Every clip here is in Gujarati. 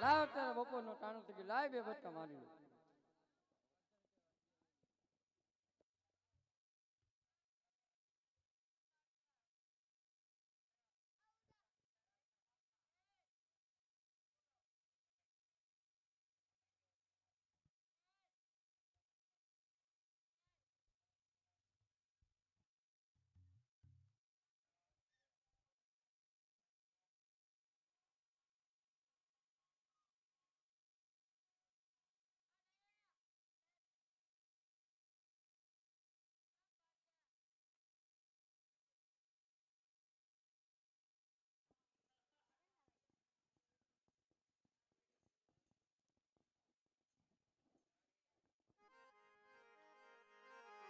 લાવ તારા બપોરનો ટાણું થઈ ગયું લાવ બે બચકા મારી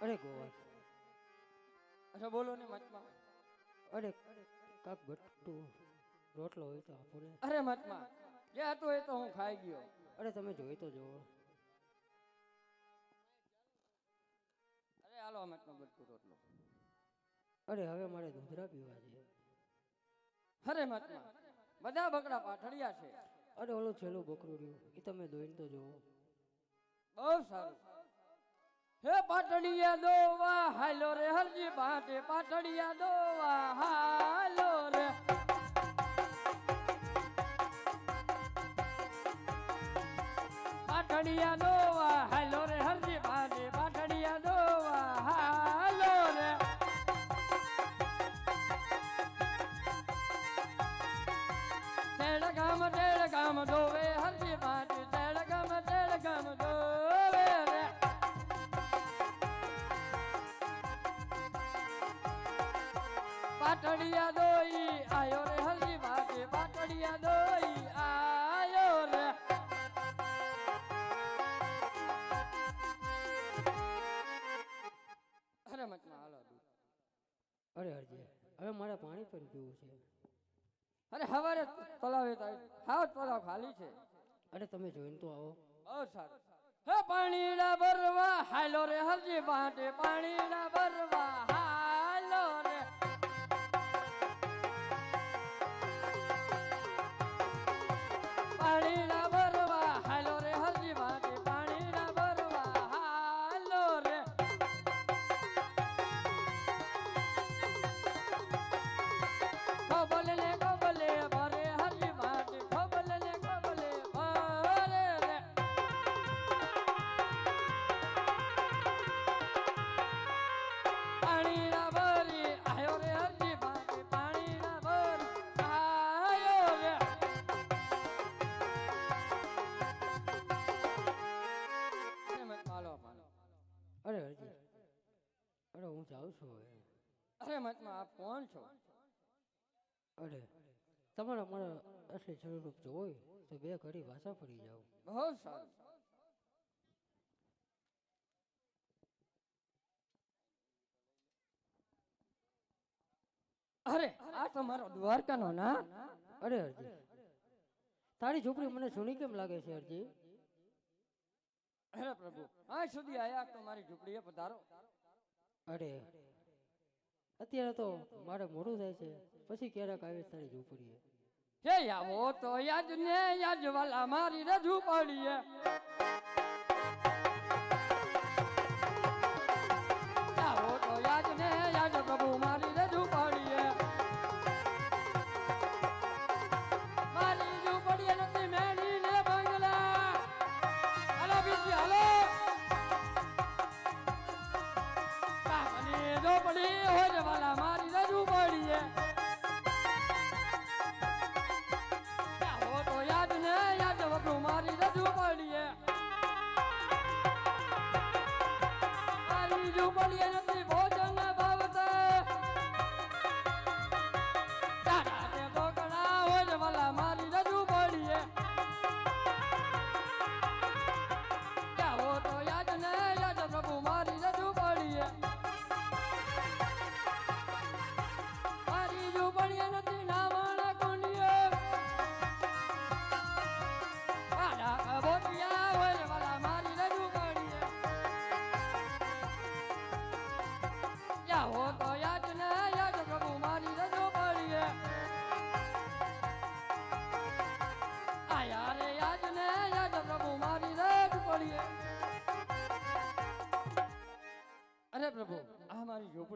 અરે ગોવા. અરે બોલો ને મચમાં. અરે કાક બટુ રોટલો હોય તો આપો ને. અરે મચમાં જે હતું એ તો હું ખાઈ ગયો. અરે તમે જોઈ તો જોવો અરે હાલો મચમાં બટકું રોટલો. અરે હવે મારે દૂધરા પીવા છે અરે મચમાં બધા બકડા પાઠડિયા છે. અરે ઓલું છેલ્લું બકરું રહ્યું એ તમે દોઈને તો જોવો બહુ સારું. હે પાટડિયા દોવા, હાલો રે હરજી બાટે પાટડિયા દોવા, હાલો રે. પાટડિયા દોવા, હાલો રે હરજી બાટે પાટડિયા દોવા, હાલો રે. તેડ ગામ તેડ ગામ દોવે હરજી બાટે પાટડિયા દોઈ આયો રે હરજી બાટે બાટડિયા દોઈ આયો રે. અરે મતમાં હાલો અરે હરજી હવે મારે પાણી પણ પીવું છે. અરે હવારે તલાવે તો હાવ તલાવ ખાલી છે. અરે તમે જોઈને તો આવો. બહુ સારું. હે પાણીડા ભરવા હાલો રે હરજી બાટે પાણીડા ભરવા હાલો રે. છું અરે મહાત્મા આપ કોણ છો? અરે તમારા મારા અસલી સ્વરૂપ હોય તો બે ઘડી ભાષા ફરી જાવ બહુ સારું. અરે આ તમારો દ્વારકાનો ના? અરે અરજી. તારી ઝૂંપડી મને સુની કેમ લાગે છે અરજી? અરે પ્રભુ આ સુધી આયા તો મારી ઝૂંપડીએ પધારો. અરે. અત્યારે તો મારે મોડું થાય છે. પછી ક્યારેક આવીશ તારી ઝૂંપડીએ હે આવો તો યાદ ને યાદ વાલા મારી રજૂ પડીએ.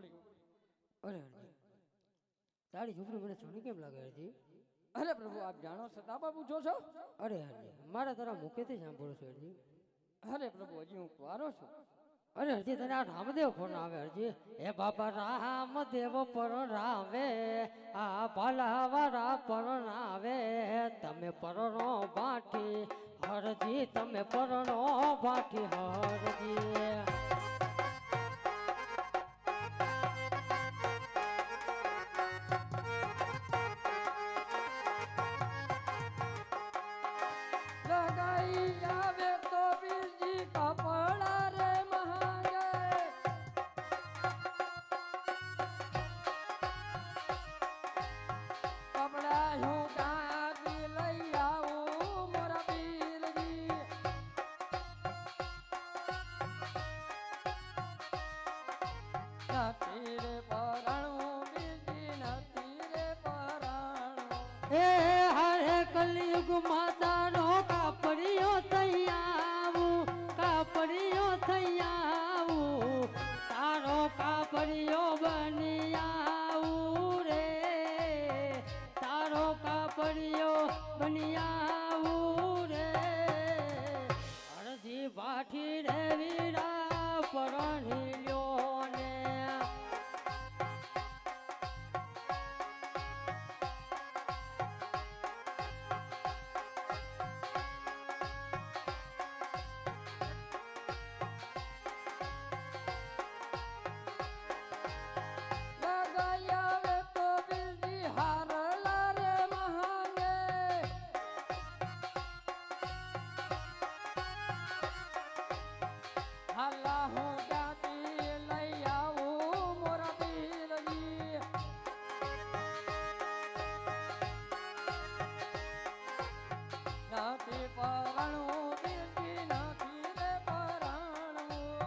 ઝૂંપડી અરે તારી ઝૂંપડી મને સોની કેમ લાગે હરજી અરે પ્રભુ આપ જાણો પણ પૂછો છો? અરે હરજી મારા તારા મુખેથી સાંભળું છું હરજી અરે પ્રભુ હજી હું કુવારો છું. અરે હરજી તને આ રામદેવ ફોન આવે હરજી હે બાબા રામદેવ પર રાવે આ ભાલાવાળા પરણ આવે તમે પરણો બાટી હરજી તમે પરણો બાટી હરજી.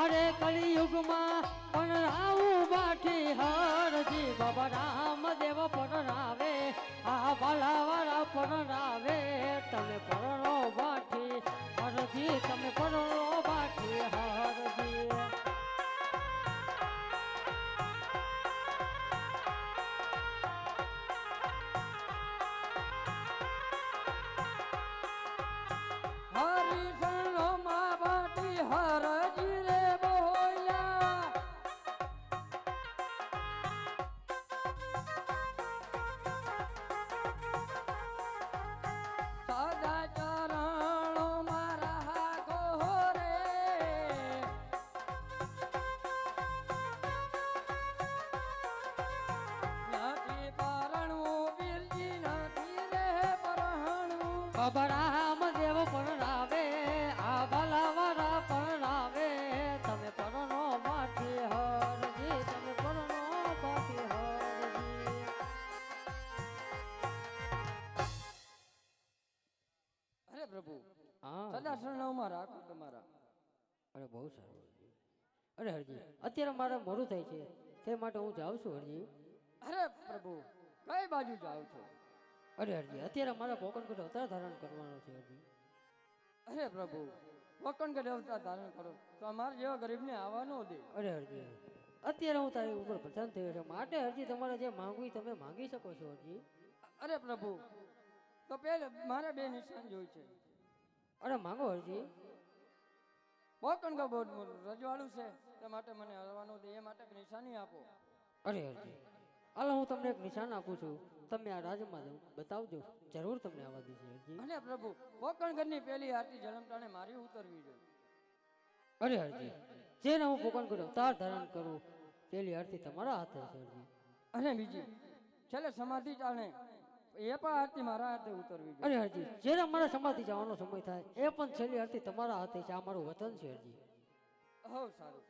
હરે કલિયુગમાં પણ રાવું બાઠી હરજી. બાબા રામદેવ પણ રાવે, આ ભલાવાળા પણ રાવે. તમે પરણો બાઠી હરજી, તમે પરણો બાબા રામદેવ પણ રાવે આ બાલાવાળા પણ રાવે તમે પરણો માઠી હરજી તમે પરણો માઠી હરજી. અરે પ્રભુ હા. સદા શરણોમાં રાખો તમારા. અરે બહુ સારું. અરે હરજી અત્યારે મારે મોડું થાય છે. તે માટે હું જાઉં છું હરજી. અરે પ્રભુ કઈ બાજુ જાઉં છો? અરે અરજી અત્યારે મારે પોકનકોટ અવતાર ધારણ કરવાનો છે અરજી અરે પ્રભુ વકણ અવતાર ધારણ કરો. તો અમારા જેવા ગરીબને આવવા ન દે. અરે અરજી અત્યારે હું તારી ઉપર પ્રસન્ન થયો છે. માટે અરજી તમારે જે માંગવી તમે માંગી શકો છો અરજી અરે પ્રભુ તો પેલે મારે બે નિશાન જોઈ છે. અરે માંગો હરજી. વકણ કે બહુ રજવાડું છે. તે માટે મને હરવાનું દે એ માટે નિશાની આપો. અરે હરજી હાલો હું તમને એક નિશાન આપું છું. તમે આ રાજમાં દઉં બતાવજો. જરૂર તમને આવવા દઈશ અને પ્રભુ વકણ ઘરની પેલી આરતી જલમટાણે મારી ઉતરવી જોઈએ. અરે હરજી જેને હું પોકનકોટ અવતાર ધારણ કરું પેલી આરતી તમારા હાથે છે હરજી. અને બીજી છેલ્લે સમાધિ ટાણે એ પણ આરતી મારા હાથે ઉતરવી જોઈએ. અરે હરજી જેને મારા સમાધિ જવાનો સમય થાય એ પણ છેલ્લી આરતી તમારા હાથે છે આ મારું વતન છે હરજી. હો સારું.